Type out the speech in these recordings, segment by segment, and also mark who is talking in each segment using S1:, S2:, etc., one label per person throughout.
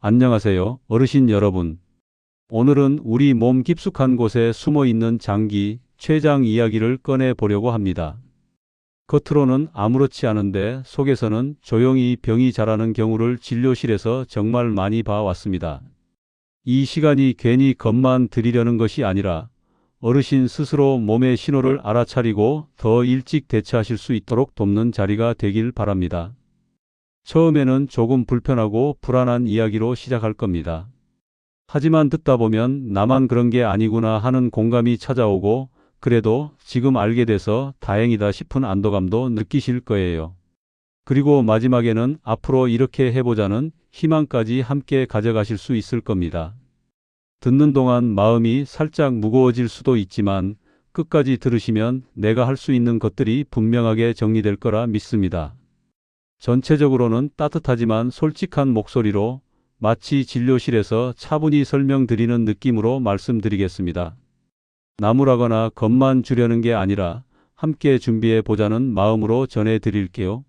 S1: 안녕하세요, 어르신 여러분. 오늘은 우리 몸 깊숙한 곳에 숨어 있는 장기, 췌장 이야기를 꺼내 보려고 합니다. 겉으로는 아무렇지 않은데 속에서는 조용히 병이 자라는 경우를 진료실에서 정말 많이 봐왔습니다. 이 시간이 괜히 겁만 드리려는 것이 아니라 어르신 스스로 몸의 신호를 알아차리고 더 일찍 대처하실 수 있도록 돕는 자리가 되길 바랍니다. 처음에는 조금 불편하고 불안한 이야기로 시작할 겁니다. 하지만 듣다 보면 나만 그런 게 아니구나 하는 공감이 찾아오고 그래도 지금 알게 돼서 다행이다 싶은 안도감도 느끼실 거예요. 그리고 마지막에는 앞으로 이렇게 해보자는 희망까지 함께 가져가실 수 있을 겁니다. 듣는 동안 마음이 살짝 무거워질 수도 있지만 끝까지 들으시면 내가 할 수 있는 것들이 분명하게 정리될 거라 믿습니다. 전체적으로는 따뜻하지만 솔직한 목소리로 마치 진료실에서 차분히 설명드리는 느낌으로 말씀드리겠습니다. 나무라거나 겁만 주려는 게 아니라 함께 준비해 보자는 마음으로 전해 드릴게요.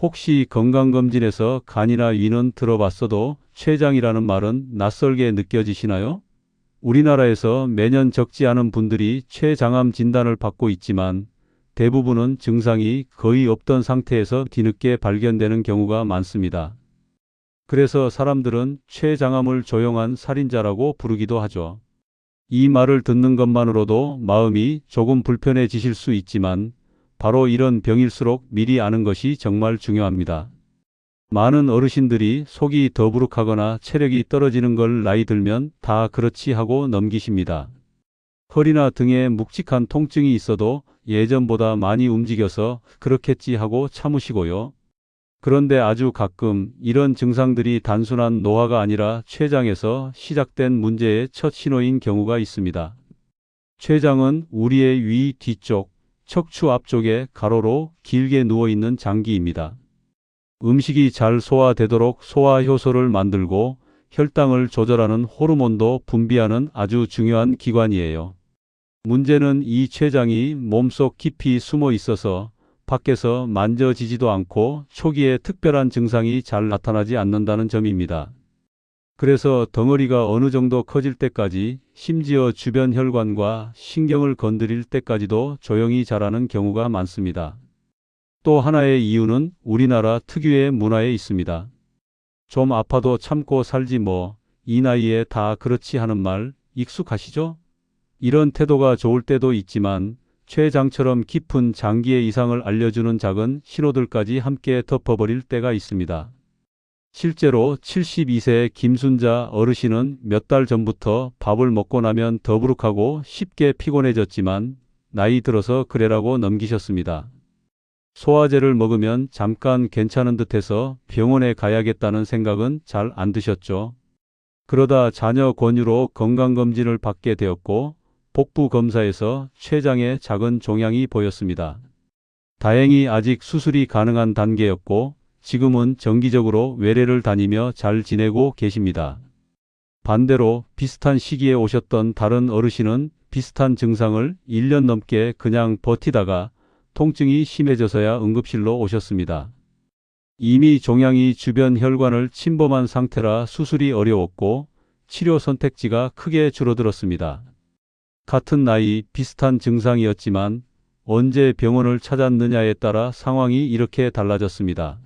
S1: 혹시 건강검진에서 간이나 위는 들어봤어도 췌장이라는 말은 낯설게 느껴지시나요? 우리나라에서 매년 적지 않은 분들이 췌장암 진단을 받고 있지만 대부분은 증상이 거의 없던 상태에서 뒤늦게 발견되는 경우가 많습니다. 그래서 사람들은 췌장암을 조용한 살인자라고 부르기도 하죠. 이 말을 듣는 것만으로도 마음이 조금 불편해지실 수 있지만 바로 이런 병일수록 미리 아는 것이 정말 중요합니다. 많은 어르신들이 속이 더부룩하거나 체력이 떨어지는 걸 나이 들면 다 그렇지 하고 넘기십니다. 허리나 등에 묵직한 통증이 있어도 예전보다 많이 움직여서 그렇겠지 하고 참으시고요. 그런데 아주 가끔 이런 증상들이 단순한 노화가 아니라 췌장에서 시작된 문제의 첫 신호인 경우가 있습니다. 췌장은 우리의 위 뒤쪽, 척추 앞쪽에 가로로 길게 누워 있는 장기입니다. 음식이 잘 소화되도록 소화 효소를 만들고 혈당을 조절하는 호르몬도 분비하는 아주 중요한 기관이에요. 문제는 이 췌장이 몸속 깊이 숨어 있어서 밖에서 만져지지도 않고 초기에 특별한 증상이 잘 나타나지 않는다는 점입니다. 그래서 덩어리가 어느 정도 커질 때까지 심지어 주변 혈관과 신경을 건드릴 때까지도 조용히 자라는 경우가 많습니다. 또 하나의 이유는 우리나라 특유의 문화에 있습니다. 좀 아파도 참고 살지 뭐, 이 나이에 다 그렇지 하는 말 익숙하시죠? 이런 태도가 좋을 때도 있지만 췌장처럼 깊은 장기의 이상을 알려주는 작은 신호들까지 함께 덮어버릴 때가 있습니다. 실제로 72세 김순자 어르신은 몇 달 전부터 밥을 먹고 나면 더부룩하고 쉽게 피곤해졌지만 나이 들어서 그래라고 넘기셨습니다. 소화제를 먹으면 잠깐 괜찮은 듯해서 병원에 가야겠다는 생각은 잘 안 드셨죠. 그러다 자녀 권유로 건강검진을 받게 되었고 복부 검사에서 췌장에 작은 종양이 보였습니다. 다행히 아직 수술이 가능한 단계였고 지금은 정기적으로 외래를 다니며 잘 지내고 계십니다. 반대로 비슷한 시기에 오셨던 다른 어르신은 비슷한 증상을 1년 넘게 그냥 버티다가 통증이 심해져서야 응급실로 오셨습니다. 이미 종양이 주변 혈관을 침범한 상태라 수술이 어려웠고 치료 선택지가 크게 줄어들었습니다. 같은 나이 비슷한 증상이었지만 언제 병원을 찾았느냐에 따라 상황이 이렇게 달라졌습니다.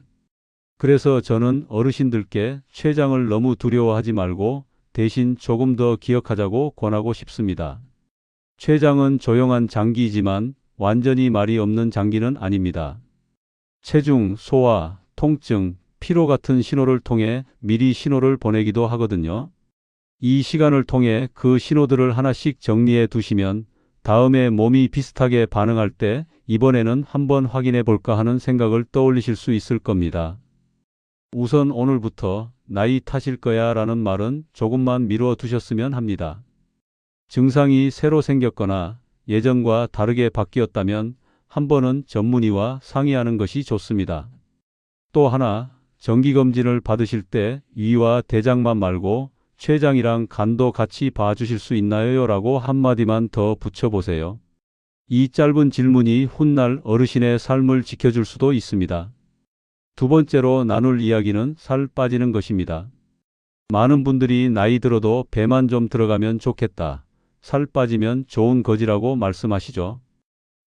S1: 그래서 저는 어르신들께 췌장을 너무 두려워하지 말고 대신 조금 더 기억하자고 권하고 싶습니다. 췌장은 조용한 장기이지만 완전히 말이 없는 장기는 아닙니다. 체중, 소화, 통증, 피로 같은 신호를 통해 미리 신호를 보내기도 하거든요. 이 시간을 통해 그 신호들을 하나씩 정리해 두시면 다음에 몸이 비슷하게 반응할 때 이번에는 한번 확인해 볼까 하는 생각을 떠올리실 수 있을 겁니다. 우선 오늘부터 나이 타실 거야 라는 말은 조금만 미루어 두셨으면 합니다. 증상이 새로 생겼거나 예전과 다르게 바뀌었다면 한 번은 전문의와 상의하는 것이 좋습니다. 또 하나, 정기검진을 받으실 때 위와 대장만 말고 췌장이랑 간도 같이 봐주실 수 있나요? 라고 한마디만 더 붙여보세요. 이 짧은 질문이 훗날 어르신의 삶을 지켜줄 수도 있습니다. 두 번째로 나눌 이야기는 살 빠지는 것입니다. 많은 분들이 나이 들어도 배만 좀 들어가면 좋겠다. 살 빠지면 좋은 거지라고 말씀하시죠.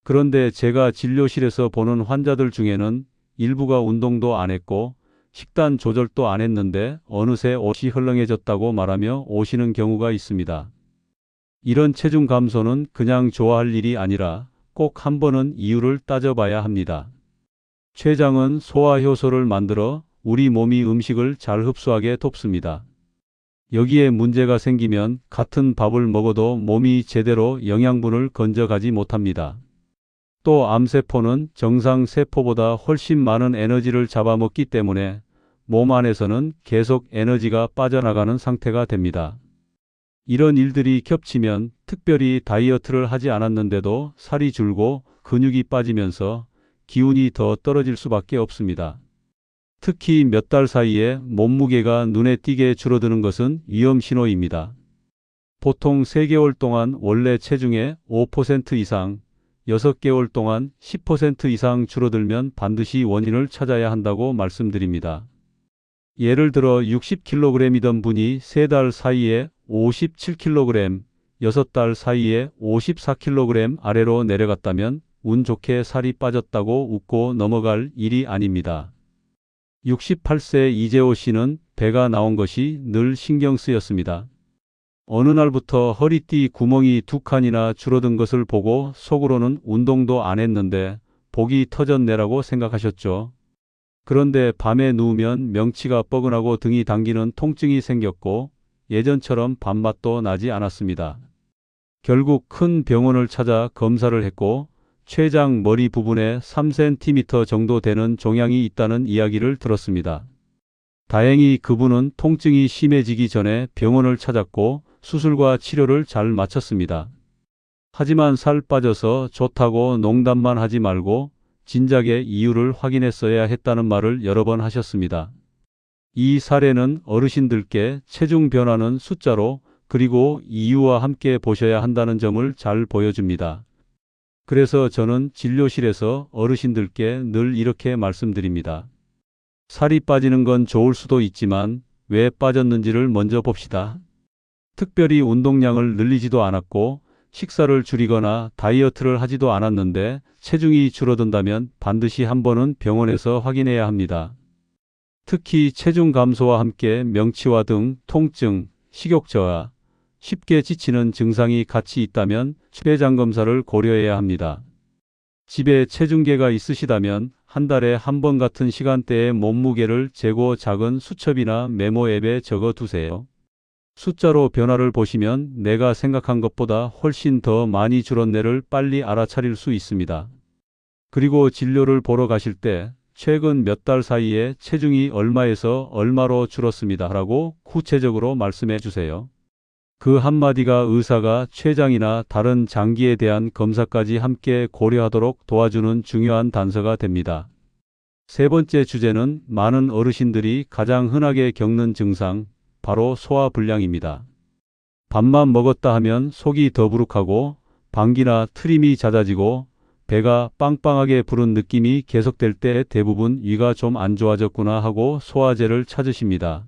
S1: 그런데 제가 진료실에서 보는 환자들 중에는 일부가 운동도 안 했고 식단 조절도 안 했는데 어느새 옷이 헐렁해졌다고 말하며 오시는 경우가 있습니다. 이런 체중 감소는 그냥 좋아할 일이 아니라 꼭 한 번은 이유를 따져봐야 합니다. 췌장은 소화효소를 만들어 우리 몸이 음식을 잘 흡수하게 돕습니다. 여기에 문제가 생기면 같은 밥을 먹어도 몸이 제대로 영양분을 건져가지 못합니다. 또 암세포는 정상 세포보다 훨씬 많은 에너지를 잡아먹기 때문에 몸 안에서는 계속 에너지가 빠져나가는 상태가 됩니다. 이런 일들이 겹치면 특별히 다이어트를 하지 않았는데도 살이 줄고 근육이 빠지면서 기운이 더 떨어질 수밖에 없습니다. 특히 몇 달 사이에 몸무게가 눈에 띄게 줄어드는 것은 위험 신호입니다. 보통 3개월 동안 원래 체중의 5% 이상, 6개월 동안 10% 이상 줄어들면 반드시 원인을 찾아야 한다고 말씀드립니다. 예를 들어 60kg이던 분이 3달 사이에 57kg, 6달 사이에 54kg 아래로 내려갔다면 운 좋게 살이 빠졌다고 웃고 넘어갈 일이 아닙니다. 68세 이재호 씨는 배가 나온 것이 늘 신경 쓰였습니다. 어느 날부터 허리띠 구멍이 두 칸이나 줄어든 것을 보고 속으로는 운동도 안 했는데 복이 터졌네라고 생각하셨죠. 그런데 밤에 누우면 명치가 뻐근하고 등이 당기는 통증이 생겼고 예전처럼 밥맛도 나지 않았습니다. 결국 큰 병원을 찾아 검사를 했고 췌장 머리 부분에 3cm 정도 되는 종양이 있다는 이야기를 들었습니다. 다행히 그분은 통증이 심해지기 전에 병원을 찾았고 수술과 치료를 잘 마쳤습니다. 하지만 살 빠져서 좋다고 농담만 하지 말고 진작에 이유를 확인했어야 했다는 말을 여러 번 하셨습니다. 이 사례는 어르신들께 체중 변화는 숫자로 그리고 이유와 함께 보셔야 한다는 점을 잘 보여줍니다. 그래서 저는 진료실에서 어르신들께 늘 이렇게 말씀드립니다. 살이 빠지는 건 좋을 수도 있지만 왜 빠졌는지를 먼저 봅시다. 특별히 운동량을 늘리지도 않았고 식사를 줄이거나 다이어트를 하지도 않았는데 체중이 줄어든다면 반드시 한 번은 병원에서 확인해야 합니다. 특히 체중 감소와 함께 명치와 등 통증, 식욕 저하, 쉽게 지치는 증상이 같이 있다면 췌장 검사를 고려해야 합니다. 집에 체중계가 있으시다면 한 달에 한 번 같은 시간대에 몸무게를 재고 작은 수첩이나 메모 앱에 적어 두세요. 숫자로 변화를 보시면 내가 생각한 것보다 훨씬 더 많이 줄었네를 빨리 알아차릴 수 있습니다. 그리고 진료를 보러 가실 때 최근 몇 달 사이에 체중이 얼마에서 얼마로 줄었습니다. 라고 구체적으로 말씀해 주세요. 그 한마디가 의사가 췌장이나 다른 장기에 대한 검사까지 함께 고려하도록 도와주는 중요한 단서가 됩니다. 세 번째 주제는 많은 어르신들이 가장 흔하게 겪는 증상, 바로 소화불량입니다. 밥만 먹었다 하면 속이 더부룩하고 방귀나 트림이 잦아지고 배가 빵빵하게 부른 느낌이 계속될 때 대부분 위가 좀 안 좋아졌구나 하고 소화제를 찾으십니다.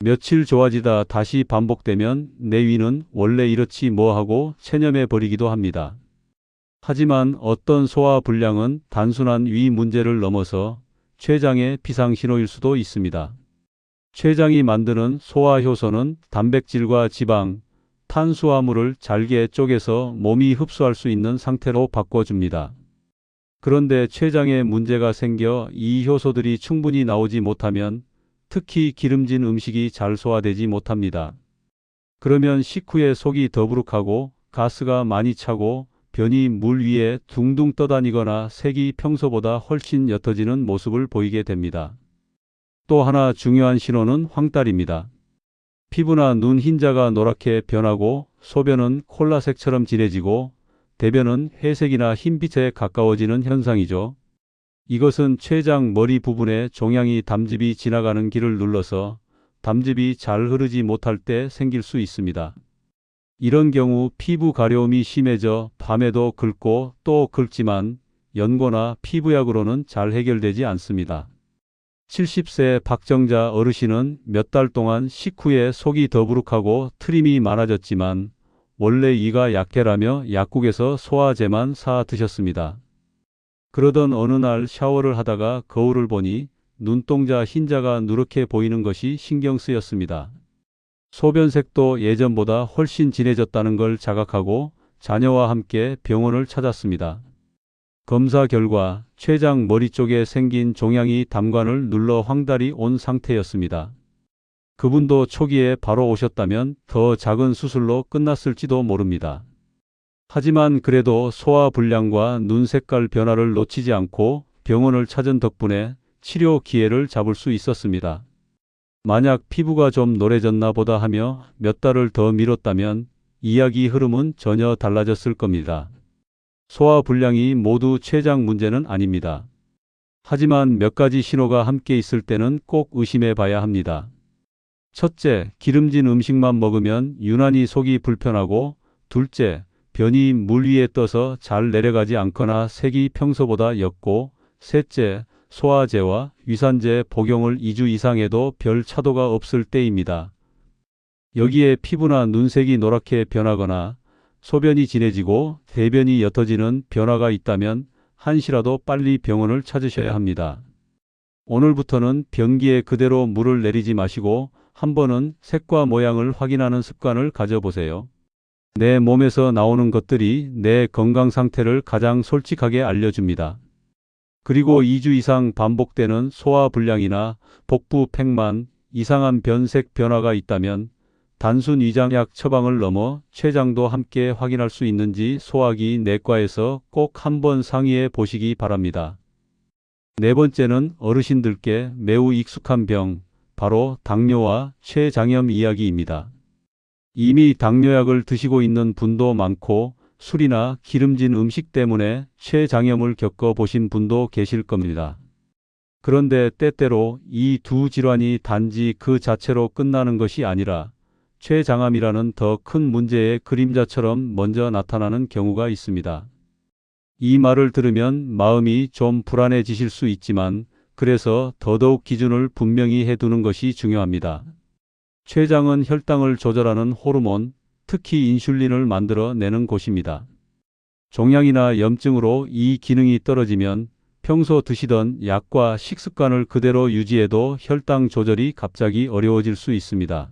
S1: 며칠 좋아지다 다시 반복되면 내 위는 원래 이렇지 뭐 하고 체념해 버리기도 합니다. 하지만 어떤 소화 불량은 단순한 위 문제를 넘어서 췌장의 비상신호일 수도 있습니다. 췌장이 만드는 소화효소는 단백질과 지방, 탄수화물을 잘게 쪼개서 몸이 흡수할 수 있는 상태로 바꿔줍니다. 그런데 췌장에 문제가 생겨 이 효소들이 충분히 나오지 못하면 특히 기름진 음식이 잘 소화되지 못합니다. 그러면 식후에 속이 더부룩하고 가스가 많이 차고 변이 물 위에 둥둥 떠다니거나 색이 평소보다 훨씬 옅어지는 모습을 보이게 됩니다. 또 하나 중요한 신호는 황달입니다. 피부나 눈 흰자가 노랗게 변하고 소변은 콜라색처럼 진해지고 대변은 회색이나 흰빛에 가까워지는 현상이죠. 이것은 췌장 머리 부분에 종양이 담즙이 지나가는 길을 눌러서 담즙이 잘 흐르지 못할 때 생길 수 있습니다. 이런 경우 피부 가려움이 심해져 밤에도 긁고 또 긁지만 연고나 피부약으로는 잘 해결되지 않습니다. 70세 박정자 어르신은 몇 달 동안 식후에 속이 더부룩하고 트림이 많아졌지만 원래 이가 약해라며 약국에서 소화제만 사 드셨습니다. 그러던 어느 날 샤워를 하다가 거울을 보니 눈동자 흰자가 누렇게 보이는 것이 신경 쓰였습니다. 소변색도 예전보다 훨씬 진해졌다는 걸 자각하고 자녀와 함께 병원을 찾았습니다. 검사 결과 췌장 머리 쪽에 생긴 종양이 담관을 눌러 황달이 온 상태였습니다. 그분도 초기에 바로 오셨다면 더 작은 수술로 끝났을지도 모릅니다. 하지만 그래도 소화 불량과 눈 색깔 변화를 놓치지 않고 병원을 찾은 덕분에 치료 기회를 잡을 수 있었습니다. 만약 피부가 좀 노래졌나 보다 하며 몇 달을 더 미뤘다면 이야기 흐름은 전혀 달라졌을 겁니다. 소화 불량이 모두 췌장 문제는 아닙니다. 하지만 몇 가지 신호가 함께 있을 때는 꼭 의심해 봐야 합니다. 첫째, 기름진 음식만 먹으면 유난히 속이 불편하고, 둘째, 변이 물 위에 떠서 잘 내려가지 않거나 색이 평소보다 옅고, 셋째, 소화제와 위산제 복용을 2주 이상 해도 별 차도가 없을 때입니다. 여기에 피부나 눈색이 노랗게 변하거나 소변이 진해지고 대변이 옅어지는 변화가 있다면 한시라도 빨리 병원을 찾으셔야 합니다. 오늘부터는 변기에 그대로 물을 내리지 마시고 한 번은 색과 모양을 확인하는 습관을 가져보세요. 내 몸에서 나오는 것들이 내 건강 상태를 가장 솔직하게 알려줍니다. 그리고 2주 이상 반복되는 소화 불량이나 복부 팽만, 이상한 변색 변화가 있다면 단순 위장약 처방을 넘어 췌장도 함께 확인할 수 있는지 소화기 내과에서 꼭 한번 상의해 보시기 바랍니다. 네 번째는 어르신들께 매우 익숙한 병, 바로 당뇨와 췌장염 이야기입니다. 이미 당뇨약을 드시고 있는 분도 많고 술이나 기름진 음식 때문에 췌장염을 겪어보신 분도 계실 겁니다. 그런데 때때로 이 두 질환이 단지 그 자체로 끝나는 것이 아니라 췌장암이라는 더 큰 문제의 그림자처럼 먼저 나타나는 경우가 있습니다. 이 말을 들으면 마음이 좀 불안해지실 수 있지만 그래서 더더욱 기준을 분명히 해두는 것이 중요합니다. 췌장은 혈당을 조절하는 호르몬, 특히 인슐린을 만들어 내는 곳입니다. 종양이나 염증으로 이 기능이 떨어지면 평소 드시던 약과 식습관을 그대로 유지해도 혈당 조절이 갑자기 어려워질 수 있습니다.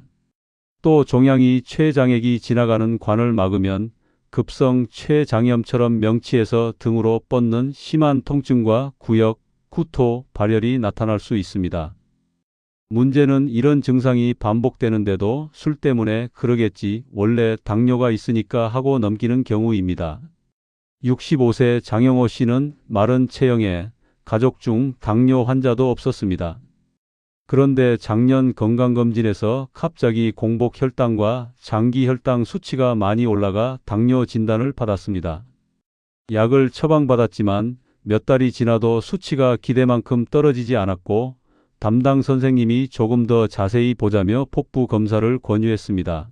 S1: 또 종양이 췌장액이 지나가는 관을 막으면 급성 췌장염처럼 명치에서 등으로 뻗는 심한 통증과 구역, 구토, 발열이 나타날 수 있습니다. 문제는 이런 증상이 반복되는데도 술 때문에 그러겠지 원래 당뇨가 있으니까 하고 넘기는 경우입니다. 65세 장영호 씨는 마른 체형에 가족 중 당뇨 환자도 없었습니다. 그런데 작년 건강검진에서 갑자기 공복 혈당과 장기 혈당 수치가 많이 올라가 당뇨 진단을 받았습니다. 약을 처방받았지만 몇 달이 지나도 수치가 기대만큼 떨어지지 않았고 담당 선생님이 조금 더 자세히 보자며 폭부 검사를 권유했습니다.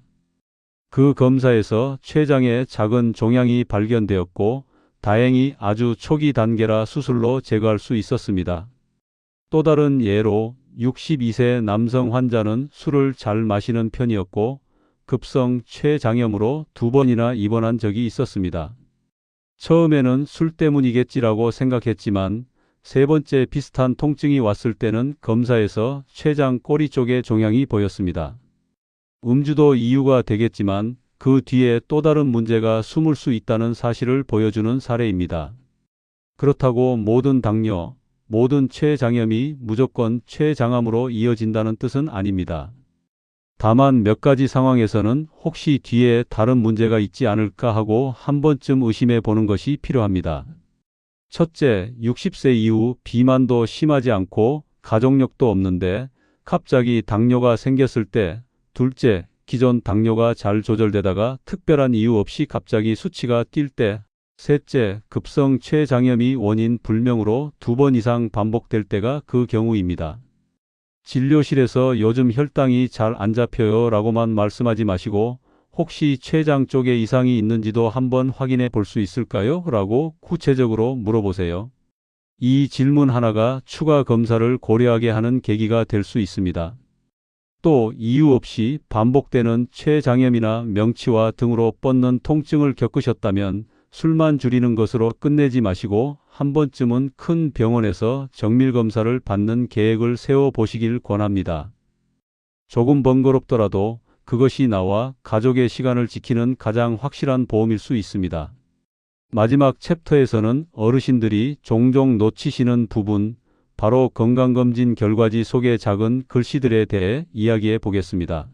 S1: 그 검사에서 췌장에 작은 종양이 발견되었고 다행히 아주 초기 단계라 수술로 제거할 수 있었습니다. 또 다른 예로 62세 남성 환자는 술을 잘 마시는 편이었고 급성 췌장염으로 두 번이나 입원한 적이 있었습니다. 처음에는 술 때문이겠지라고 생각했지만 세 번째 비슷한 통증이 왔을 때는 검사에서 췌장 꼬리 쪽에 종양이 보였습니다. 음주도 이유가 되겠지만 그 뒤에 또 다른 문제가 숨을 수 있다는 사실을 보여주는 사례입니다. 그렇다고 모든 당뇨, 모든 췌장염이 무조건 췌장암으로 이어진다는 뜻은 아닙니다. 다만 몇 가지 상황에서는 혹시 뒤에 다른 문제가 있지 않을까 하고 한 번쯤 의심해 보는 것이 필요합니다. 첫째, 60세 이후 비만도 심하지 않고 가족력도 없는데 갑자기 당뇨가 생겼을 때, 둘째, 기존 당뇨가 잘 조절되다가 특별한 이유 없이 갑자기 수치가 뛸 때, 셋째, 급성 췌장염이 원인 불명으로 두 번 이상 반복될 때가 그 경우입니다. 진료실에서 요즘 혈당이 잘 안 잡혀요 라고만 말씀하지 마시고 혹시 췌장 쪽에 이상이 있는지도 한번 확인해 볼 수 있을까요? 라고 구체적으로 물어보세요. 이 질문 하나가 추가 검사를 고려하게 하는 계기가 될 수 있습니다. 또 이유 없이 반복되는 췌장염이나 명치와 등으로 뻗는 통증을 겪으셨다면 술만 줄이는 것으로 끝내지 마시고 한 번쯤은 큰 병원에서 정밀 검사를 받는 계획을 세워 보시길 권합니다. 조금 번거롭더라도 그것이 나와 가족의 시간을 지키는 가장 확실한 보험일 수 있습니다. 마지막 챕터에서는 어르신들이 종종 놓치시는 부분, 바로 건강검진 결과지 속의 작은 글씨들에 대해 이야기해 보겠습니다.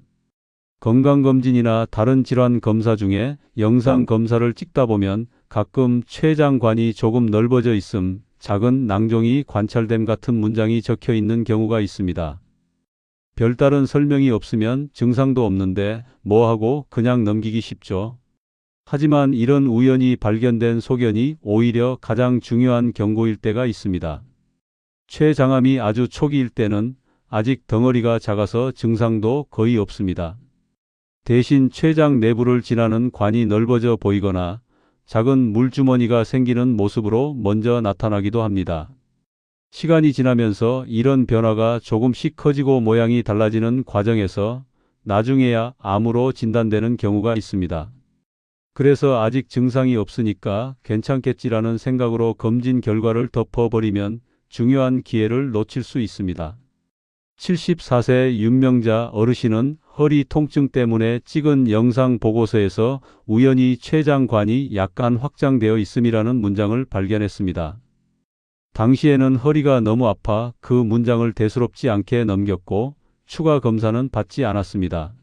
S1: 건강검진이나 다른 질환 검사 중에 영상 검사를 찍다 보면 가끔 췌장관이 조금 넓어져 있음, 작은 낭종이 관찰됨 같은 문장이 적혀 있는 경우가 있습니다. 별다른 설명이 없으면 증상도 없는데 뭐하고 그냥 넘기기 쉽죠. 하지만 이런 우연히 발견된 소견이 오히려 가장 중요한 경고일 때가 있습니다. 췌장암이 아주 초기일 때는 아직 덩어리가 작아서 증상도 거의 없습니다. 대신 췌장 내부를 지나는 관이 넓어져 보이거나 작은 물주머니가 생기는 모습으로 먼저 나타나기도 합니다. 시간이 지나면서 이런 변화가 조금씩 커지고 모양이 달라지는 과정에서 나중에야 암으로 진단되는 경우가 있습니다. 그래서 아직 증상이 없으니까 괜찮겠지라는 생각으로 검진 결과를 덮어버리면 중요한 기회를 놓칠 수 있습니다. 74세 윤명자 어르신은 허리 통증 때문에 찍은 영상 보고서에서 우연히 췌장관이 약간 확장되어 있음이라는 문장을 발견했습니다. 당시에는 허리가 너무 아파 그 문장을 대수롭지 않게 넘겼고 추가 검사는 받지 않았습니다.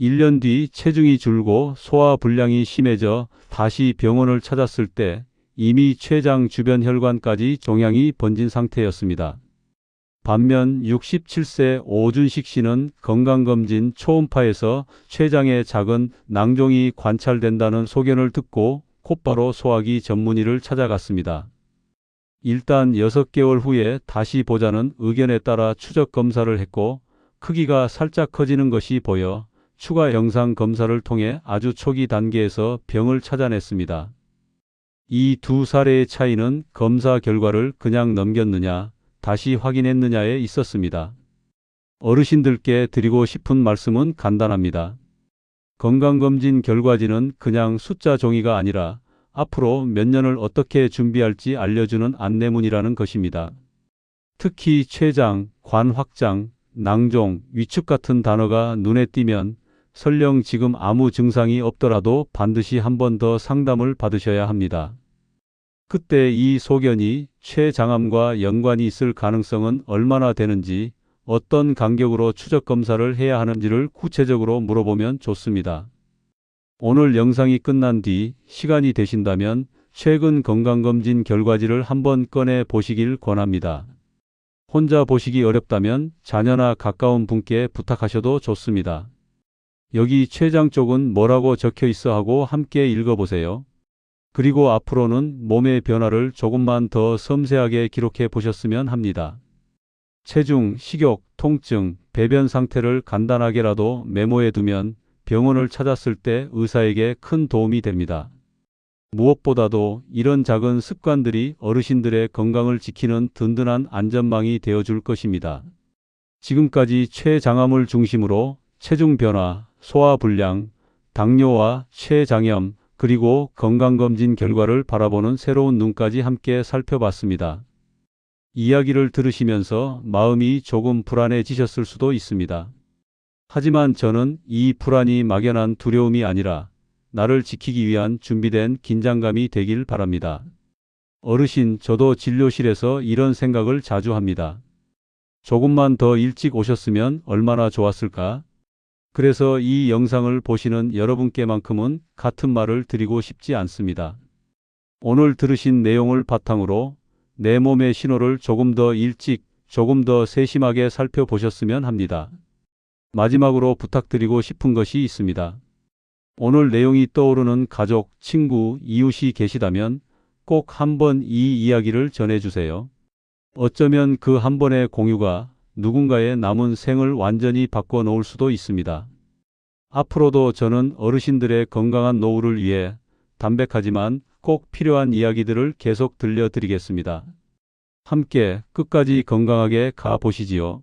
S1: 1년 뒤 체중이 줄고 소화 불량이 심해져 다시 병원을 찾았을 때 이미 췌장 주변 혈관까지 종양이 번진 상태였습니다. 반면 67세 오준식 씨는 건강검진 초음파에서 췌장에 작은 낭종이 관찰된다는 소견을 듣고 곧바로 소화기 전문의를 찾아갔습니다. 일단 6개월 후에 다시 보자는 의견에 따라 추적 검사를 했고 크기가 살짝 커지는 것이 보여 추가 영상 검사를 통해 아주 초기 단계에서 병을 찾아냈습니다. 이 두 사례의 차이는 검사 결과를 그냥 넘겼느냐, 다시 확인했느냐에 있었습니다. 어르신들께 드리고 싶은 말씀은 간단합니다. 건강검진 결과지는 그냥 숫자 종이가 아니라 앞으로 몇 년을 어떻게 준비할지 알려주는 안내문이라는 것입니다. 특히 췌장, 관 확장, 낭종, 위축 같은 단어가 눈에 띄면 설령 지금 아무 증상이 없더라도 반드시 한 번 더 상담을 받으셔야 합니다. 그때 이 소견이 췌장암과 연관이 있을 가능성은 얼마나 되는지 어떤 간격으로 추적 검사를 해야 하는지를 구체적으로 물어보면 좋습니다. 오늘 영상이 끝난 뒤 시간이 되신다면 최근 건강검진 결과지를 한번 꺼내 보시길 권합니다. 혼자 보시기 어렵다면 자녀나 가까운 분께 부탁하셔도 좋습니다. 여기 췌장 쪽은 뭐라고 적혀 있어 하고 함께 읽어보세요. 그리고 앞으로는 몸의 변화를 조금만 더 섬세하게 기록해 보셨으면 합니다. 체중, 식욕, 통증, 배변 상태를 간단하게라도 메모해 두면 병원을 찾았을 때 의사에게 큰 도움이 됩니다. 무엇보다도 이런 작은 습관들이 어르신들의 건강을 지키는 든든한 안전망이 되어 줄 것입니다. 지금까지 췌장암을 중심으로 체중 변화, 소화불량, 당뇨와 췌장염, 그리고 건강검진 결과를 바라보는 새로운 눈까지 함께 살펴봤습니다. 이야기를 들으시면서 마음이 조금 불안해지셨을 수도 있습니다. 하지만 저는 이 불안이 막연한 두려움이 아니라 나를 지키기 위한 준비된 긴장감이 되길 바랍니다. 어르신, 저도 진료실에서 이런 생각을 자주 합니다. 조금만 더 일찍 오셨으면 얼마나 좋았을까? 그래서 이 영상을 보시는 여러분께만큼은 같은 말을 드리고 싶지 않습니다. 오늘 들으신 내용을 바탕으로 내 몸의 신호를 조금 더 일찍, 조금 더 세심하게 살펴보셨으면 합니다. 마지막으로 부탁드리고 싶은 것이 있습니다. 오늘 내용이 떠오르는 가족, 친구, 이웃이 계시다면 꼭 한번 이 이야기를 전해주세요. 어쩌면 그 한 번의 공유가 누군가의 남은 생을 완전히 바꿔 놓을 수도 있습니다. 앞으로도 저는 어르신들의 건강한 노후를 위해 담백하지만 꼭 필요한 이야기들을 계속 들려드리겠습니다. 함께 끝까지 건강하게 가 보시지요.